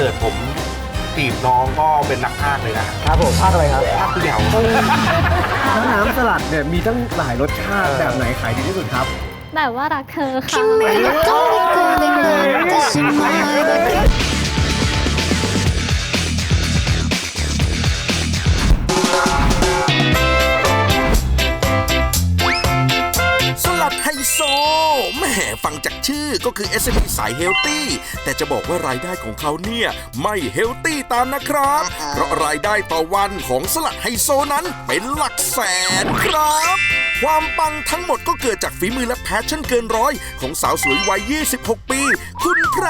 กิดผมจีบน้องก็เป็นนักพากย์เลยนะครับ ผมภาคอะไรครับ ภาคผู้เยาว์ แล้วน้ำสลัดเนี่ยมีตั้งหลายรสชาติแบบไหนขายดีที่สุดครับ แบบว่ารักเธอค่ะ 虜になってしまえ โซแหมฟังจากชื่อก็คือ SME สายเฮลตี้แต่จะบอกว่ารายได้ของเขาเนี่ย ไม่เฮลตี้ตามนะครับ เพราะรายได้ต่อวันของสลัดไฮโซนั้นเป็นหลักแสนครับ ความปังทั้งหมดก็เกิดจากฝีมือและแพชชั่นเกินร้อย ของสาวสวยวัย 26 ปี คุณแพร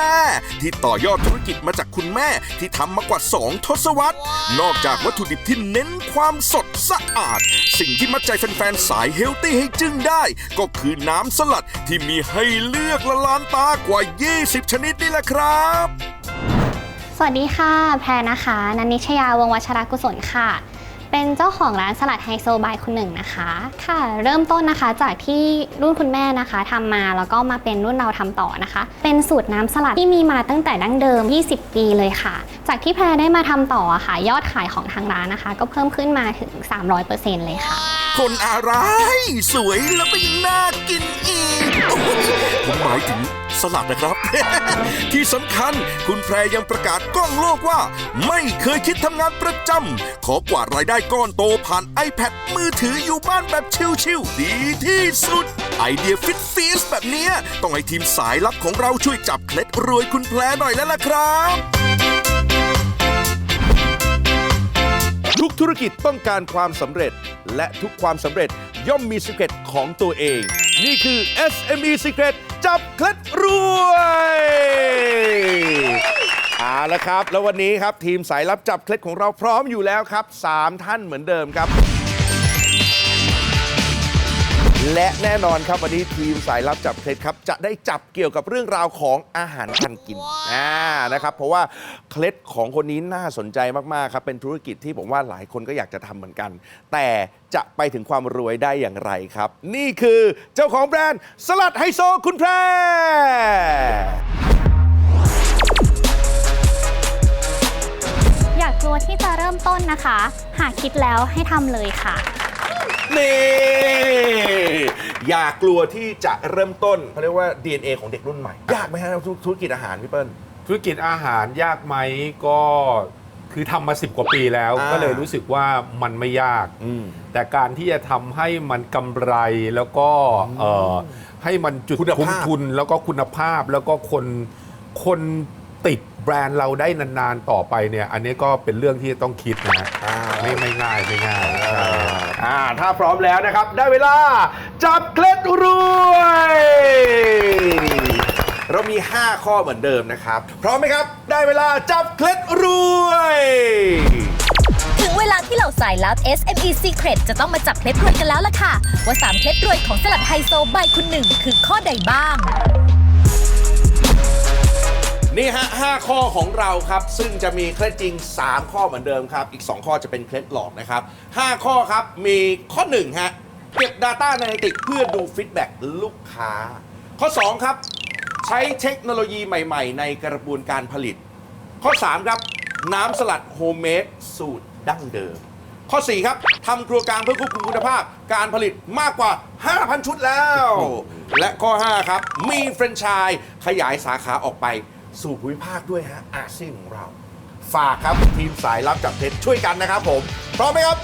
ที่ต่อยอดธุรกิจมาจากคุณแม่ที่ทำมากว่า 2 ทศวรรษ นอกจากวัตถุดิบที่เน้นความสดสะอาด สิ่งที่มัดใจแฟนๆ สายเฮลตี้ให้จึงได้ ก็คือน้ำสลัดที่มีให้เลือกละลานตากว่า 20 ชนิดนี่แหละครับ สวัสดีค่ะ แพรนะคะ นันนิชยาวงศ์วัชรกุศลค่ะ เป็นเจ้าของร้านสลัดไฮโซบายคุณหนึ่งนะคะ ค่ะ เริ่มต้นนะคะจากที่รุ่นคุณแม่นะคะทำมาแล้วก็มาเป็นรุ่นเราทำต่อนะคะ เป็นสูตรน้ำสลัดที่มีมาตั้งแต่ดั้งเดิม 20 ปีเลยค่ะ จากที่แพรได้มาทำต่อค่ะ ยอดขายของทางร้านนะคะ ก็เพิ่มขึ้นมาถึง 300%เลยค่ะ คนอะไร สวยแล้วก็ยังน่ากินอีกผมหมายถึง สลัดนะครับ ที่สำคัญคุณแพรยังประกาศกล้องโลกว่า ไม่เคยคิดทำงานประจำขอกวาดรายได้ก้อนโตผ่าน iPad มือถืออยู่บ้านแบบชิลๆดีที่สุด ไอเดียฟิตฟีสแบบนี้ต้องให้ทีมสายลับของเราช่วยจับเคล็ดรวยคุณแพรหน่อยแล้วล่ะครับทุกธุรกิจต้องการความสำเร็จ และทุกความสำเร็จย่อมมีสิเกตของตัวเอง นี่คือ SME Secret จับเคล็ดรวยเอาละครับ แล้ววันนี้ครับทีมสายลับจับเคล็ดของเราพร้อมอยู่แล้วครับ 3 ท่านเหมือนเดิมครับ และแน่นอนครับวันนี้ทีมสายลับจับเคล็ดครับ จะได้จับเกี่ยวกับเรื่องราวของอาหารการกินอ่านะครับเพราะว่าเคล็ดของคนนี้น่าสนใจมาก ๆ ครับ เป็นธุรกิจที่ผมว่าหลายคนก็อยากจะทำเหมือนกัน แต่จะไปถึงความรวยได้อย่างไรครับ นี่คือเจ้าของแบรนด์ สลัดไฮโซคุณแพร อยากกลัวที่จะเริ่มต้นนะคะ หากคิดแล้วให้ทำเลยค่ะ นี่อย่ากลัวที่จะเริ่มต้นเขาเรียกว่า DNA ของเด็กรุ่นใหม่ ยากไหมฮะธุรกิจอาหารพี่เปิ้ล ธุรกิจอาหารยากไหมก็คือทำมาสิบกว่าปีแล้ว อ่า ก็เลยรู้สึกว่ามันไม่ยาก อืม แต่การที่จะทำให้มันกำไรแล้วก็เอ่อให้มันจุดคุณภาพ คุ้มทุนแล้วก็คุณภาพแล้วก็คนคนติด แบรนด์เราได้นานๆต่อไปเนี่ย อันนี้ก็เป็นเรื่องที่ต้องคิดนะอ่าไม่ไม่ง่ายไม่ง่ายใช่อ่าถ้าพร้อมแล้วนะครับ ได้เวลา จับเคล็ดรวย เรามี 5 ข้อเหมือนเดิมนะครับ พร้อมไหมครับ ได้เวลาจับเคล็ดรวย ถึงเวลาที่เหล่าสายลับ SME Secret จะต้องมาจับเคล็ดรวยกันแล้วล่ะค่ะ ว่า 3 เคล็ดรวยของสลัดไฮโซใบายคุณหนึ่งคือข้อใดบ้าง นี่ฮะ5ข้อของเราครับ ซึ่งจะมีเคล็ดจริง 3 ข้อเหมือนเดิมครับ อีก 2 ข้อจะเป็นเคล็ดหลอกนะครับ 5 ข้อครับมีข้อ1ฮะเก็บ Data ในติกเพื่อดูฟีดแบ็กลูกค้า ข้อ 2 ครับ ใช้เทคโนโลยีใหม่ ๆ ในกระบวนการผลิต ข้อ 3 ครับ น้ำสลัดโฮมเมดสูตรดั้งเดิม ข้อ 4 ครับทำครัวกลางเพื่อควบคุมคุณภาพ การผลิตมากกว่า 5,000 ชุดแล้ว และข้อ 5 ครับ มีแฟรนไชส์ขยายสาขาออกไป สู่ภูมิภาคด้วยฮะอาเซียนของเรา ฝากครับทีมสายรับจับเท็จช่วยกันนะครับผม พร้อมไหมครับ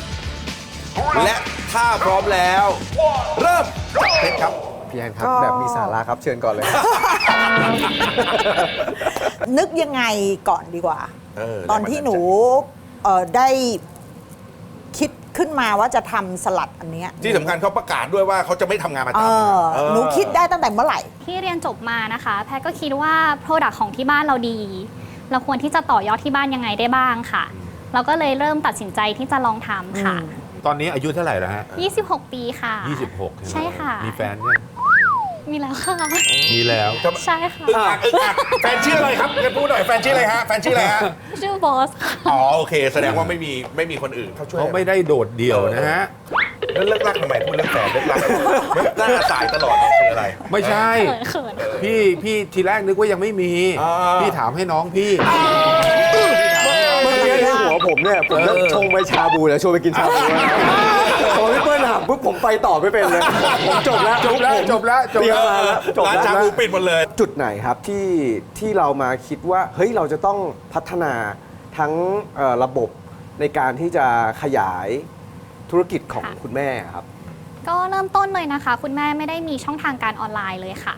และถ้าพร้อมแล้ว เริ่มจับเท็จครับ พี่แอนครับ แบบมีสาระครับเชิญก่อนเลย นึกยังไงก่อนดีกว่า เออตอนที่หนูเอ่อได้คิด ขึ้นมาว่าจะทำสลัดอันเนี้ยที่สำคัญเขาประกาศด้วยว่าเขาจะไม่ทำงานประเอจำอเออ หนูคิดได้ตั้งแต่เมื่อไหร่ ที่เรียนจบมานะคะ แพทย์ก็คิดว่า Product ของที่บ้านเราดี เราควรที่จะต่อยอดที่บ้านยังไงได้บ้างค่ะ เราก็เลยเริ่มตัดสินใจที่จะลองทำค่ะ ตอนนี้อายุเท่าไหร่แล้วฮะ26 ปีค่ะ 26ใช่ค่ะ มีแฟนยัง มีแล้วค่ะ มีแล้วใช่ค่ะ อึกอักอึกอักแฟนชื่ออะไรครับกันพูดหน่อยแฟนชื่ออะไรฮะแฟนชื่ออะไรฮะชื่อบอสค่ะ อ๋อโอเค แสดงว่าไม่มีไม่มีคนอื่นเขาช่วยเขาไม่ได้โดดเดี่ยวนะฮะแล้วเลิกรักทำไมพูดเรื่องแฟนเลิกรักหน้าสายตลอดเลยคืออะไร ไม่ใช่ เขินเขินพี่พี่ทีแรกนึกว่ายังไม่มี อ่า พี่ถามให้น้องพี่เอ้ยเนี่ย ผมจะชงไปชาบูแล้วชวนไปกินชาบูแล้วพอพี่เปิ้ลถาม ปุ๊บผมไปต่อไม่เป็นเลยผมจบแล้วจบแล้วผมจบแล้วจบเตรียมแล้วมาแล้วจบร้านแล้ว ชาบูปิดหมดเลย จุดไหนครับที่ที่เรามาคิดว่าเฮ้ยเราจะต้องพัฒนาทั้งเอ่อระบบในการที่จะขยายธุรกิจของค่ะคุณแม่ครับ ก็เริ่มต้นเลยนะคะ คุณแม่ไม่ได้มีช่องทางการออนไลน์เลยค่ะ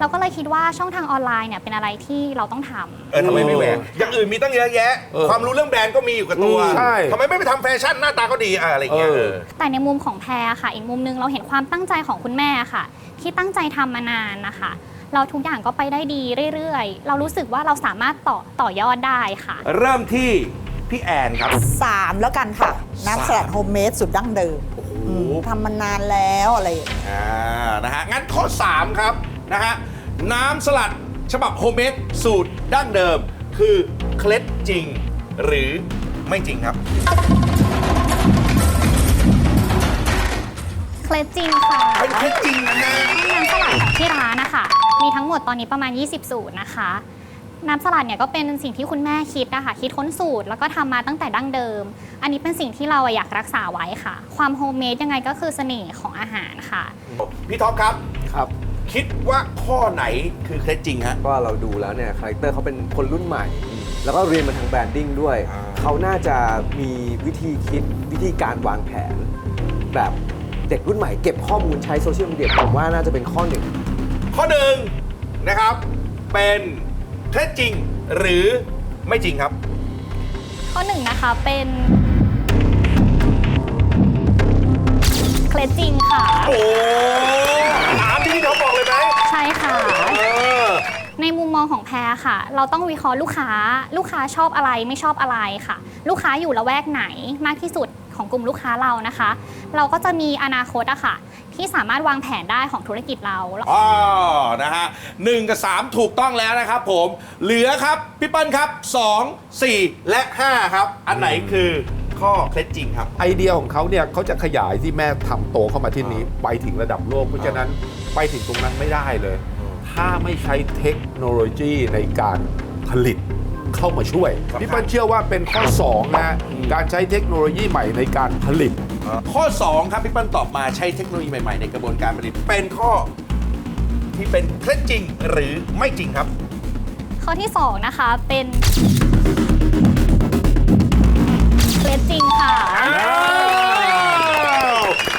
เราก็เลยคิดว่าช่องทางออนไลน์เนี่ยเป็นอะไรที่เราต้องทำ เออทำไมไม่แหวกอย่างอื่นมีตั้งเยอะแยะ เออความรู้เรื่องแบรนด์ก็มีอยู่กับตัวอืมใช่ ทำไมไม่ไปทำแฟชั่นหน้าตาก็ดีอะอะไรอย่างเงี้ย เออเออแต่ในมุมของแพรค่ะ อีกมุมนึงเราเห็นความตั้งใจของคุณแม่ค่ะ ที่ตั้งใจทำมานานนะคะ เราทุกอย่างก็ไปได้ดีเรื่อยๆ เรารู้สึกว่าเราสามารถต่อต่อยอดได้ค่ะ เริ่มที่พี่แอนครับสามแล้วกันค่ะ น้ำสลัดโฮมเมดสุดดั้งเดิมอืม ทำมานานแล้วอะไรอย่างเงี้ยอ่านะฮะงั้นข้อ 3 ครับนะฮะน้ำสลัดฉบับโฮมเมดสูตรดั้งเดิม คือเคล็ดจริงหรือไม่จริงครับ เคล็ดจริงค่ะเป็นเคล็ดจริงนะฮะ น้ำสลัดของที่ร้านนะคะ มีทั้งหมดตอนนี้ประมาณ 20 สูตรนะคะ น้ำสลัดเนี่ยก็เป็นสิ่งที่คุณแม่คิดนะคะคิดค้นสูตรแล้วก็ทำมาตั้งแต่ดั้งเดิม อันนี้เป็นสิ่งที่เราอะอยากรักษาไว้ค่ะ ความโฮมเมดยังไงก็คือเสน่ห์ของอาหารค่ะ พี่ท็อปครับครับ คิดว่าข้อไหนคือเคล็ดจริงฮะก็เราดูแล้วเนี่ยคาแรคเตอร์เขาเป็นคนรุ่นใหม่ แล้วก็เรียนมาทางแบรนดิ้งด้วยอ่าเขาน่าจะมีวิธีคิดวิธีการวางแผน แบบเด็กรุ่นใหม่เก็บข้อมูลใช้โซเชียลมีเดียผมว่าน่าจะเป็นข้อหนึ่งข้อหนึ่งนะครับเป็น เคล็ดจริงหรือไม่จริงครับ ข้อหนึ่งนะคะเป็นเคล็ดจริงค่ะ โอ้ถามที่พี่ท็อปบอกเลยไหมใช่ค่ะ เออ ในมุมมองของแพรค่ะ เราต้องวิเคราะห์ลูกค้า ลูกค้าชอบอะไรไม่ชอบอะไรค่ะ ลูกค้าอยู่ละแวกไหนมากที่สุด ของกลุ่มลูกค้าเรานะคะ เราก็จะมีอนาคตอะค่ะ ที่สามารถวางแผนได้ของธุรกิจเรา อ๋อนะฮะหนึ่งกับสามถูกต้องแล้วนะครับผม เหลือครับ พี่เปิ้ลครับสองสี่และ5ครับ อันไหนคือข้อเคล็ดจริงครับ ไอเดียของเขาเนี่ยเขาจะขยายที่แม่ทำโตเข้ามาที่นี้ ไปถึงระดับโลก เพราะฉะนั้นไปถึงตรงนั้นไม่ได้เลย ถ้าไม่ใช้เทคโนโลยีในการผลิต เข้ามาช่วยครับพี่เปิ้ลเชื่อว่าเป็นข้อ2นะการใช้เทคโนโลยีใหม่ในการผลิต ข้อ 2 ครับพี่เปิ้ลตอบมาใช้เทคโนโลยีใหม่ๆ ในกระบวนการผลิต เป็นข้อที่เป็นเคล็ดจริงหรือไม่จริงครับ ข้อที่สองนะคะเป็นเคล็ดจริงค่ะ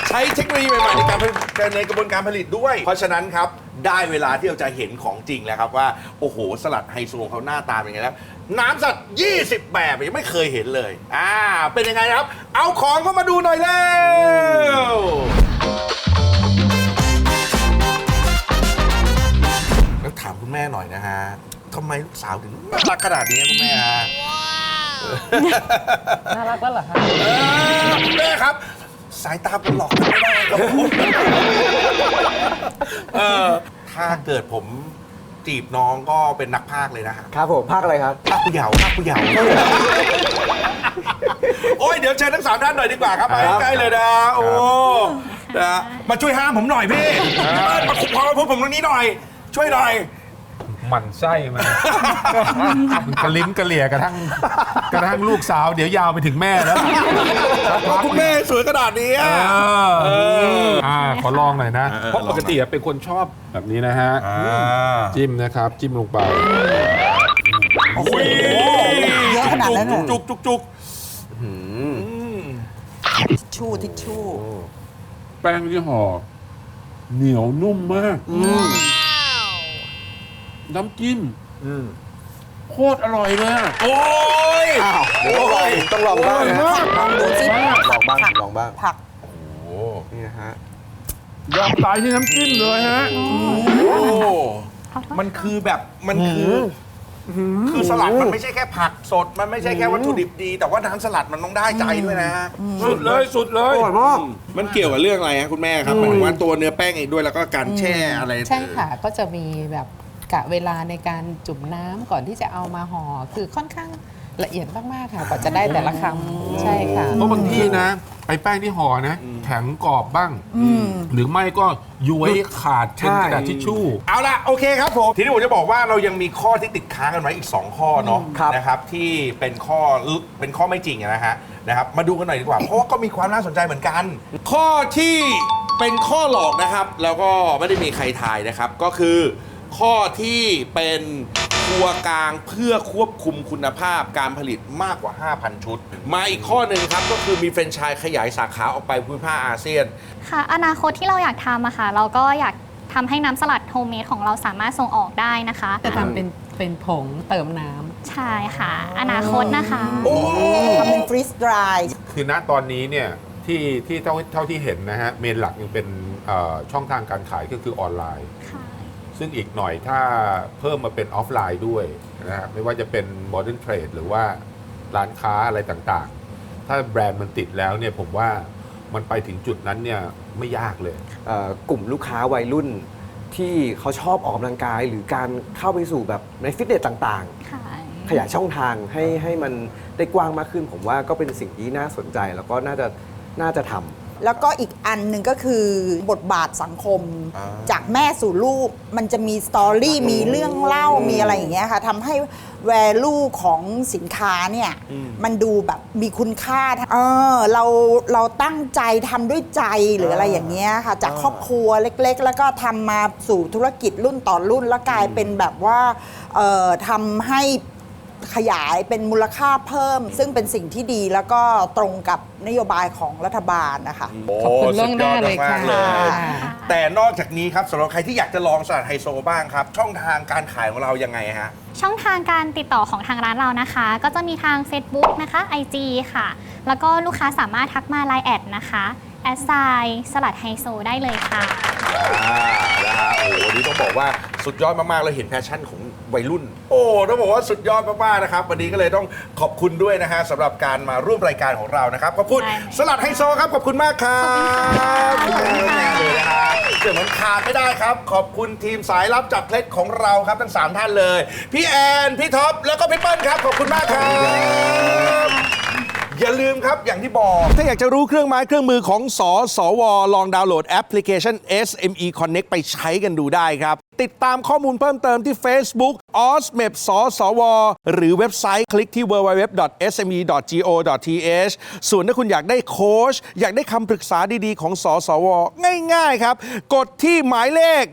ใช้เทคโนโลยีใหม่ๆในการผลิตในกระบวนการผลิตด้วย เพราะฉะนั้นครับ ได้เวลาที่เราจะเห็นของจริงแล้วครับว่า โอ้โห สลัดไฮโซเขาหน้าตาเป็นไงแล้ว น้ำสลัด20 แบบยังไม่เคยเห็นเลย อ่า เป็นยังไงครับ เอาของเข้ามาดูหน่อยเร็วแล้วถามคุณแม่หน่อยนะฮะทำไมลูกสาวถึงน่ารักขนาดนี้คุณแม่ฮะน่ารักแล้วเหรอคะเออคุณแม่ครับ สายตาเป็นหลอกไม่ได้ครับผมเออถ้าเกิดผม จีบน้องก็เป็นนักพากย์เลยนะฮะครับผมภาคอะไรครับ ภาคผู้เยาว์ภาคผู้เยาว์โอ้ยเดี๋ยวเชิญทั้งสามท่านหน่อยดีกว่าครับมาใกล้ๆเลยนะโอ้นะมาช่วยห้ามผมหน่อยพี่พี่เบิ้ลมาคุมความพูดผมตรงนี้หน่อย ช่วยหน่อย หมันไส้มันมันกระลิ้มกระเหลี่ยกระทั่งกระทั่งลูกสาว เดี๋ยวยาวไปถึงแม่แล้วสักพักคุณแม่สวยขนาดนี้เออะอเอออ่าขอลองหน่อยนะเออเออเพราะลองหน่ปอยกติอะเป็นคนชอบแบบนี้นะฮะจิ้มนะครับ จิ้มลงไปโอ้โหเยอะขนาดนั้นเลยจุกจุกจุกทิชชู่ทิชชู่ แป้งที่ห่อเหนียวนุ่มมาก น้ำจิ้มโคตรอร่อยเลยอะ โอ้ย อ้าวเดี๋ยวต้องลองต้องลองบ้างนะลองดูสิลองบ้างลองบ้างผักนี่นะฮะยอมตายที่น้ำจิ้มเลยฮะ โอ้มันคือแบบมันคืออคือสลัดมันไม่ใช่แค่ผักสด มันไม่ใช่แค่วัตถุดิบดี แต่ว่าน้ำสลัดมันต้องได้ใจด้วยนะสุดเลยสุดเลย อร่อยมาก มันเกี่ยวกับเรื่องอะไรฮะคุณแม่ครับหมายถึงว่าตัวเนื้อแป้งเองด้วยแล้วก็การแช่อะไร ใช่ค่ะ ก็จะมีแบบ กะเวลาในการจุ่มน้ำก่อนที่จะเอามาห่อคือค่อนข้างละเอียดมากๆค่ะกว่าจะได้แต่ละคำใช่ค่ะ เพราะบางที่นะ ไอ้แป้งที่ห่อนะ แข็งกรอบบ้าง หรือไม่ก็ย้วยขาดเป็นกระดาษทิชชู่ เอาละโอเคครับผม ทีนี้ผมจะบอกว่าเรายังมีข้อที่ติดค้างกันไว้อีก 2 ข้อเนาะครับ นะครับที่เป็นข้อเป็นข้อไม่จริงอะนะฮะนะครับมาดูกันหน่อยดีกว่า เพราะว่าก็มีความน่าสนใจเหมือนกัน ข้อที่เป็นข้อหลอกนะครับ แล้วก็ไม่ได้มีใครทายนะครับ ก็คือ ข้อที่เป็นครัวกลางเพื่อควบคุมคุณภาพการผลิตมากกว่า 5,000 ชุด มาอีกข้อหนึ่งครับ ก็คือมีแฟรนไชส์ขยายสาขาออกไปภูมิภาคอาเซียน ค่ะ อนาคตที่เราอยากทำอะค่ะ เราก็อยากทำให้น้ำสลัดโฮมเมดของเราสามารถส่งออกได้นะคะ จะทำเป็นเป็นผงเติมน้ำใช่ค่ะ อนาคตนะคะทำเป็นฟรีสดรายคือณตอนนี้เนี่ยที่ที่เท่าเท่าที่เห็นนะฮะ เมนหลักยังเป็นเอ่อช่องทางการขายก็คือออนไลน์ ค่ะ ซึ่งอีกหน่อยถ้าเพิ่มมาเป็นออฟไลน์ด้วยนะฮะไม่ว่าจะเป็น Modern Trade หรือว่าร้านค้าอะไรต่างๆ ถ้าแบรนด์มันติดแล้วเนี่ยผมว่ามันไปถึงจุดนั้นเนี่ยไม่ยากเลย เอ่อกลุ่มลูกค้าวัยรุ่นที่เขาชอบออกกำลังกาย หรือการเข้าไปสู่แบบในฟิตเนสต่างค่ะๆขยายช่องทางให้ให้มันได้กว้างมากขึ้น ผมว่าก็เป็นสิ่งที่น่าสนใจแล้วก็น่าจะน่าจะทำ แล้วก็อีกอันหนึ่งก็คือบทบาทสังคม อ่าจากแม่สู่ลูก มันจะมีสตอรี่มีเรื่องเล่ามีอะไรอย่างเงี้ยค่ะทำให้แวลูของสินค้าเนี่ยมันดูแบบมีคุณค่าเออเราเราตั้งใจทำด้วยใจหรืออะไรอย่างเงี้ยค่ะ จากครอบครัวเล็กๆ แล้วก็ทำมาสู่ธุรกิจรุ่นต่อรุ่นแล้วกลายเป็นแบบว่าเอ่อทำให้ ขยายเป็นมูลค่าเพิ่ม ซึ่งเป็นสิ่งที่ดีแล้วก็ตรงกับนโยบายของรัฐบาลนะคะขอบคุณล่วงหน้าเลยค่ะ สุดยอดมากๆเลยแต่นอกจากนี้ครับสำหรับใครที่อยากจะลองสลัดไฮโซบ้างครับ ช่องทางการขายของเรายังไงฮะ ช่องทางการติดต่อของทางร้านเรานะคะ ก็จะมีทาง Facebook นะคะ IG ค่ะ แล้วก็ลูกค้าสามารถทักมา Line แอดนะคะแอดไซสลัดไฮโซได้เลยค่ะ อ่านะฮะโอ้โหวันนี้ต้องบอกว่าสุดยอดมาก ๆ เราเห็นแพชชั่นของ วัยรุ่น โอ้ต้องบอกว่าสุดยอดมากๆนะครับ วันนี้ก็เลยต้องขอบคุณด้วยนะฮะสำหรับการมาร่วมรายการของเรานะครับขอบคุณได้สลัดไฮโซครับขอบคุณมากครับขอบคุณค่ะ เลยนะฮะเดี๋ยวมันขาดไม่ได้ครับ ขอบคุณทีมสายลับจับเคล็ดของเราครับทั้ง3ท่านเลย พี่แอนพี่ท็อปแล้วก็พี่เปิ้ลครับขอบคุณมากครับ อย่าลืมครับอย่างที่บอก ถ้าอยากจะรู้เครื่องไม้เครื่องมือของสอสว ลองดาวน์โหลดแอปพลิเคชัน SME Connect ไปใช้กันดูได้ครับ ติดตามข้อมูลเพิ่มเติมที่ Facebook OSMEP สสว หรือเว็บไซต์คลิกที่ www.sme.go.th ส่วนถ้าคุณอยากได้โค้ชอยากได้คำปรึกษาดีๆ ของสสว ง่ายๆครับ กดที่หมายเลข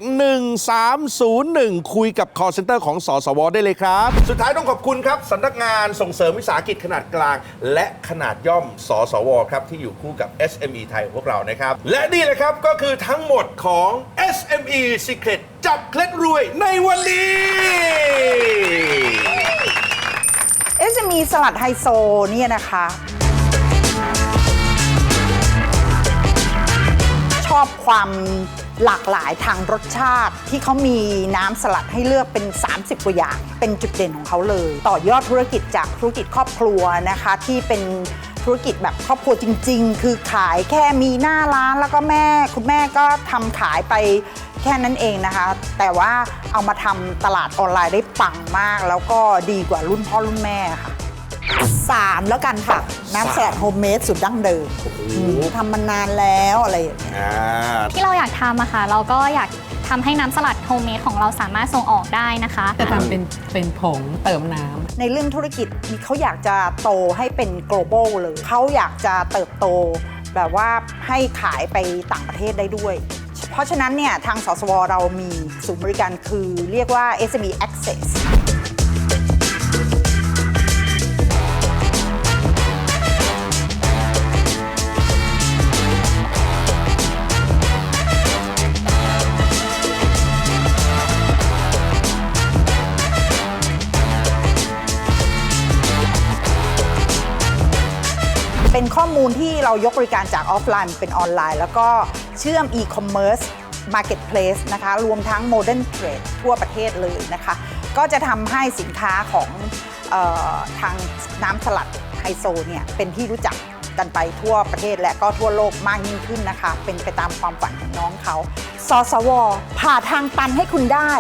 1301 คุยกับ call center ของสสว ได้เลยครับ สุดท้ายต้องขอบคุณครับสำนักงานส่งเสริมวิสาหกิจขนาดกลาง และขนาดย่อมสสว ครับ ที่อยู่คู่กับ SME ไทยของพวกเรานะครับ และนี่แหละครับก็คือทั้งหมดของ SME Secret จับเคล็ดรวยในวันนี้ SME สลัดไฮโซเนี่ยนะคะ ชอบความหลากหลายทางรสชาติที่เขามีน้ำสลัดให้เลือกเป็น 30 กว่าอย่าง เป็นจุดเด่นของเขาเลย ต่อยอดธุรกิจจากธุรกิจครอบครัวนะคะ ที่เป็น ธุรกิจแบบครอบครัวจริง ๆ คือขายแค่มีหน้าร้านแล้วก็แม่คุณแม่ก็ทำขายไปแค่นั้นเองนะคะ แต่ว่าเอามาทำตลาดออนไลน์ได้ปังมาก แล้วก็ดีกว่ารุ่นพ่อรุ่นแม่ค่ะสามแล้วกันค่ะ น้ำสลัดโฮมเมดสุดดั้งเดิมอืมทำมานานแล้วอะไรอย่างเงี้ย อ่า ที่เราอยากทำอะค่ะ เราก็อยาก ทำให้น้ำสลัดโฮมเมดของเราสามารถส่งออกได้นะคะ จะทำเป็นเป็นผงเติมน้ำ ในเรื่องธุรกิจนี่เขาอยากจะโตให้เป็น global เลยเขาอยากจะเติบโต แบบว่าให้ขายไปต่างประเทศได้ด้วย เพราะฉะนั้นเนี่ยทางสสวเรามีศูนย์บริการคือเรียกว่า SME Access เรายกบริการจากออฟไลน์เป็นออนไลน์ แล้วก็เชื่อม e-commerce marketplace นะคะ รวมทั้ง modern trade ทั่วประเทศเลยนะคะ ก็จะทำให้สินค้าของออทางน้ำสลัดไฮโซเนี่ย เป็นที่รู้จักกันไปทั่วประเทศและก็ทั่วโลกมากยิ่งขึ้นนะคะ เป็นไปตามความฝันของน้องเขาสสวผ่าทางตันให้คุณได้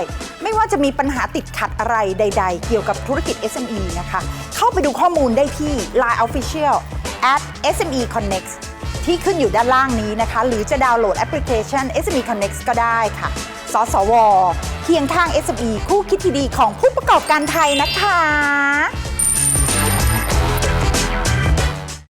ไม่ว่าจะมีปัญหาติดขัดอะไรใด ๆ เกี่ยวกับธุรกิจ SME นะคะ เข้าไปดูข้อมูลได้ที่ Line Official แอป SME Connect ที่ขึ้นอยู่ด้านล่างนี้นะคะ หรือจะดาวน์โหลดแอปพลิเคชัน SME Connect ก็ได้ค่ะ สสว เคียงข้าง SME คู่คิดที่ดีของผู้ประกอบการไทยนะคะ